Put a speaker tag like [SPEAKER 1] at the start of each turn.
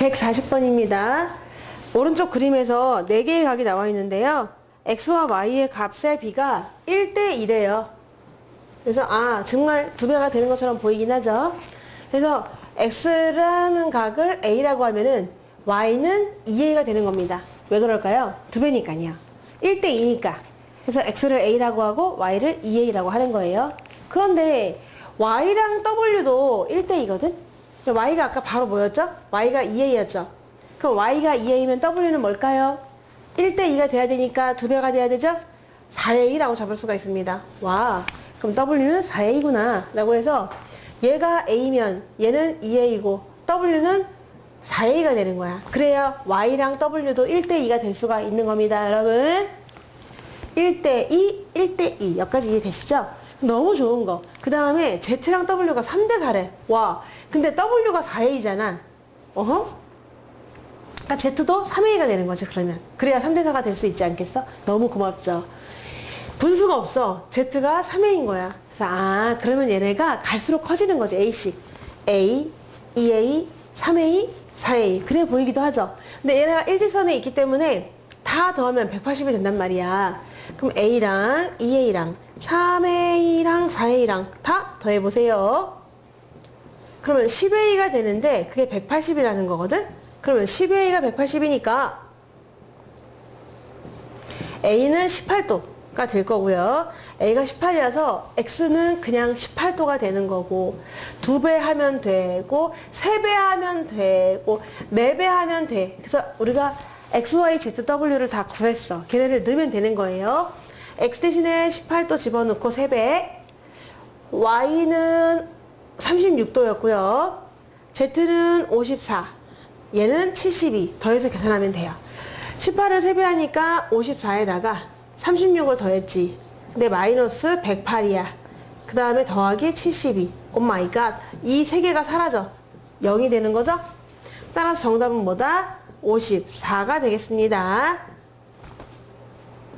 [SPEAKER 1] 140번입니다. 오른쪽 그림에서 4개의 각이 나와 있는데요. x와 y의 값의 b가 1대 1이에요. 그래서 아 정말 두 배가 되는 것처럼 보이긴 하죠. 그래서 x라는 각을 a라고 하면은 y는 2a가 되는 겁니다. 왜 그럴까요? 두 배니까요. 1대 2니까. 그래서 x를 a라고 하고 y를 2a라고 하는 거예요. 그런데 y랑 w도 1대 2거든. Y가 아까 바로 뭐였죠? y가 2a였죠. 그럼 y가 2a면 w는 뭘까요? 1대 2가 돼야 되니까 두 배가 돼야 되죠? 4a라고 잡을 수가 있습니다. 와, 그럼 w는 4a구나 라고 해서 얘가 a면 얘는 2a고 w는 4a가 되는 거야. 그래야 y랑 w도 1대 2가 될 수가 있는 겁니다, 여러분. 1대 2, 1대 2. 여기까지 이해되시죠? 너무 좋은 거. 그 다음에 Z랑 W가 3대 4래. 와. 근데 W가 4A잖아. 어허? 그러니까 Z도 3A가 되는 거죠, 그러면. 그래야 3대 4가 될 수 있지 않겠어? 너무 고맙죠. 분수가 없어. Z가 3A인 거야. 그래서, 아, 그러면 얘네가 갈수록 커지는 거지, A씩. A, 2A, 3A, 4A. 그래 보이기도 하죠. 근데 얘네가 일직선에 있기 때문에 다 더하면 180이 된단 말이야. 그럼 A랑 2A랑 3A랑 4A랑 다 더해보세요. 그러면 10A가 되는데 그게 180이라는 거거든? 그러면 10A가 180이니까 A는 18도가 될 거고요. A가 18이라서 X는 그냥 18도가 되는 거고 두 배 하면 되고 세 배 하면 되고 네 배 하면 돼. 그래서 우리가 X, Y, Z, W를 다 구했어. 걔네를 넣으면 되는 거예요. X 대신에 18도 집어넣고 3배 Y는 36도였고요. Z는 54. 얘는 72. 더해서 계산하면 돼요. 18을 3배 하니까 54에다가 36을 더했지. 근데 마이너스 108이야. 그 다음에 더하기 72. 오 마이 갓. 이 세 개가 사라져. 0이 되는 거죠? 따라서 정답은 뭐다? 54가 되겠습니다.